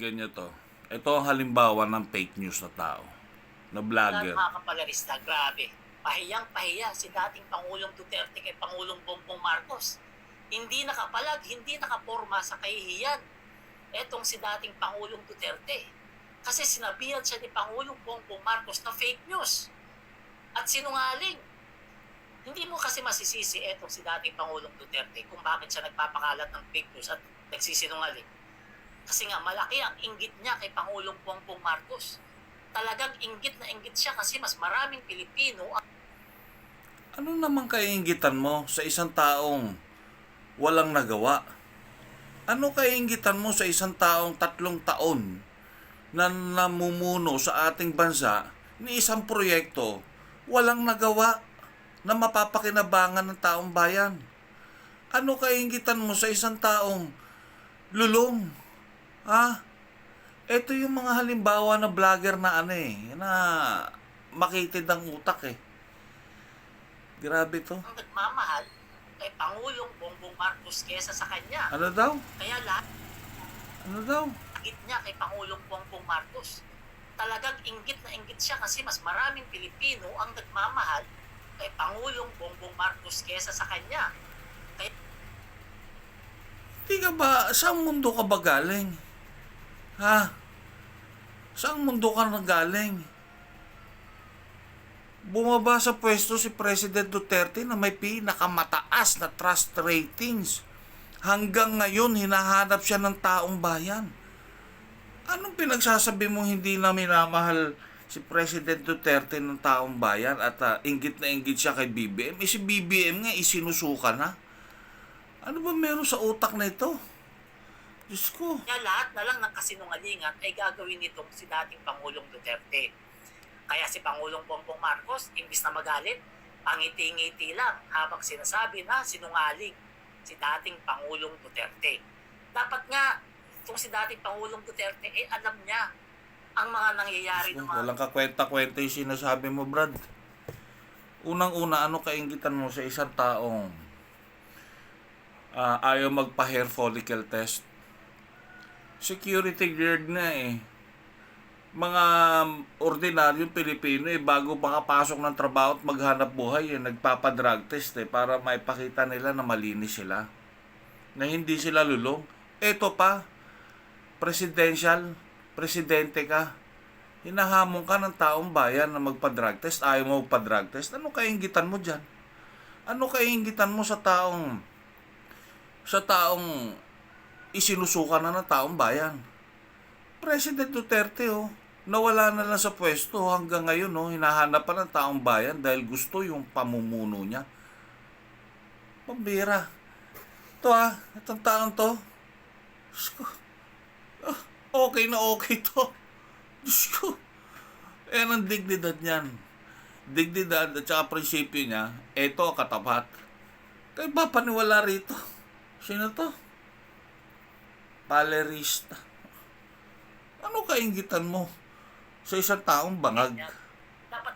Ganyan to. Ito ang halimbawa ng fake news na tao. Na vlogger. Mga kapalarista, grabe. Pahiyang pahiya si dating Pangulong Duterte kay Pangulong Bongbong Marcos. Hindi nakapalag, hindi nakaporma sa kahihiyan. Etong si dating Pangulong Duterte. Kasi sinabihan siya ni Pangulong Bongbong Marcos na fake news. At sinungaling. Hindi mo kasi masisisi etong si dating Pangulong Duterte kung bakit siya nagpapakalat ng fake news at nagsisinungaling. Kasi nga malaki ang inggit niya kay Pangulong Bongbong Marcos. Talagang inggit na inggit siya kasi mas maraming Pilipino ang Ano naman kaingitan mo sa isang taong walang nagawa? Ano kaingitan mo sa isang taong tatlong taon na namumuno sa ating bansa ni isang proyekto walang nagawa na mapapakinabangan ng taong bayan? Ano kaingitan mo sa isang taong lulong? Ha? Ito yung mga halimbawa na vlogger na ano eh, na makitid ang utak eh. Grabe to. nagmamahal kay Pangulong Bongbong Marcos kesa sa kanya. Ano daw? Kaya lahat Ano daw? inggit niya kay Pangulong Bongbong Marcos. Talagang inggit na inggit siya kasi mas maraming Pilipino ang nagmamahal kay Pangulong Bongbong Marcos kesa sa kanya. Di ka ba, saan mundo ka ba galing? Ha? Saan mundo ka na galing? Bumaba sa pwesto si President Duterte na may pinakamataas na trust ratings. Hanggang ngayon, hinahanap siya ng taong bayan. Anong pinagsasabi mo hindi na minamahal si President Duterte ng taong bayan at ah, inggit na inggit siya kay BBM? Eh si BBM nga isinusuka na. Ano ba meron sa utak na ito? Diyos ko. Kaya lahat na lang ng kasinungalingan ay gagawin nitong si dating Pangulong Duterte. Kaya si Pangulong Bongbong Marcos, imbis na magalit, pangiti-ngiti lang habang sinasabi na sinungaling si dating Pangulong Duterte. Dapat nga, itong si dating Pangulong Duterte, eh alam niya ang mga nangyayari ng mga Walang kakwenta-kwenta yung sinasabi mo, Brad. Unang-una, ano kaingitan mo sa isang taong ah, ayaw magpa-hair follicle test? Security guard na eh. Mga ordinaryong Pilipino eh, bago makapasok ng trabaho at maghanap buhay eh, nagpapadrug test eh, para maipakita nila na malinis sila. Na hindi sila lulong. Eto pa, presidential, presidente ka, hinahamon ka ng taong bayan na magpa-drug test, ayaw mo magpa-drug test, ano kaingitan mo dyan? Ano kaingitan mo sa taong sa taong isinusuka na ng taong bayan? President Duterte oh, nawala na lang sa pwesto hanggang ngayon oh, hinahanap pa ng taong bayan dahil gusto yung pamumuno niya. Pambira. Ito ah, itong taong to. Ah, okay na okay to. Diyos ko. Eh, ang dignidad niyan. Dignidad at saka prinsipyo niya, eto katapat. Kaya ba paniwala rito? Sino to? Palerista. Ano kaingitan mo sa isang taong bangag? dapat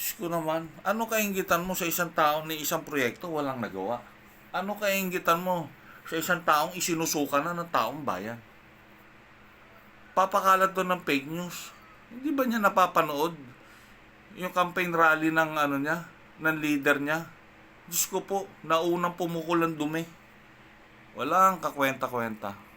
Diyos ko naman, ano kaingitan mo sa isang taong ni isang proyekto walang nagawa? Ano kaingitan mo sa isang taong isinusuka na ng taong bayan? Papakalat doon ng fake news. Hindi ba niya napapanood yung campaign rally ng ano niya, ng leader niya? Diyos ko po, naunang pumukol ang dumi. Walang kakwenta-kwenta.